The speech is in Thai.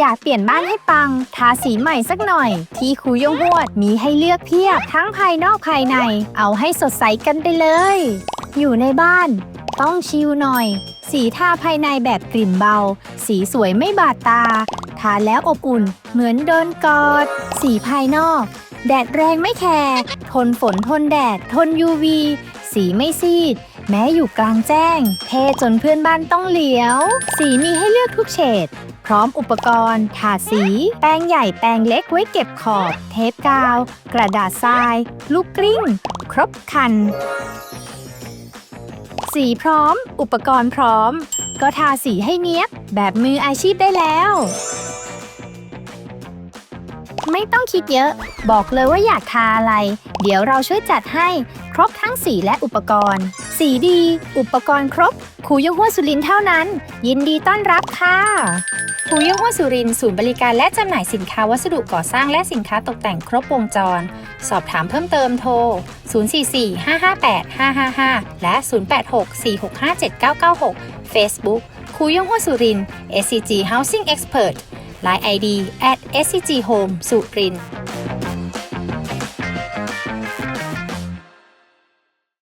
อยากเปลี่ยนบ้านให้ปัง ทาสีใหม่สักหน่อย ที่คูยงหวดมีให้เลือกเพียบทั้งภายนอกภายใน เอาให้สดใสกันไปเลย อยู่ในบ้าน ต้องชิลหน่อย สีทาภายในแบบกลิ่นเบา สีสวยไม่บาดตา ทาแล้วอบอุ่น เหมือนโดนกอด สีภายนอก แดดแรงไม่แคร์ทนฝนทนแดด ทน UV สีไม่ซีด แม้อยู่กลางแจ้ง เท่จนเพื่อนบ้านต้องเหลียว สีมีให้เลือกทุกเฉด ร้อมอุปกรณ์ถาสี แป้งใหญ่แป้งเล็กไว้เก็บขอบ เทปกาว กระดาษทราย ลูกกลิ้ง ครบคัน สีพร้อม อุปกรณ์พร้อม ก็ทาสีให้เนี้ยบ แบบมืออาชีพได้แล้ว ไม่ต้องคิดเยอะ บอกเลยว่าอยากทาอะไร เดี๋ยวเราช่วยจัดให้ ครบทั้งสีและอุปกรณ์ สีดี อุปกรณ์ครบคูยงหัวสุรินเท่านั้น ยินดีต้อนรับค่ะคูยงหัวสุรินศูนย์บริการและจำหน่ายสินค้าวัสดุก่อสร้างและสินค้าตกแต่งครบวงจร สอบถามเพิ่มเติมโทร 044-558-555 และ 086-465-7996 Facebook คูยงหัวสุริน SCG Housing Expert Line ID at SCG Home สุรินทร์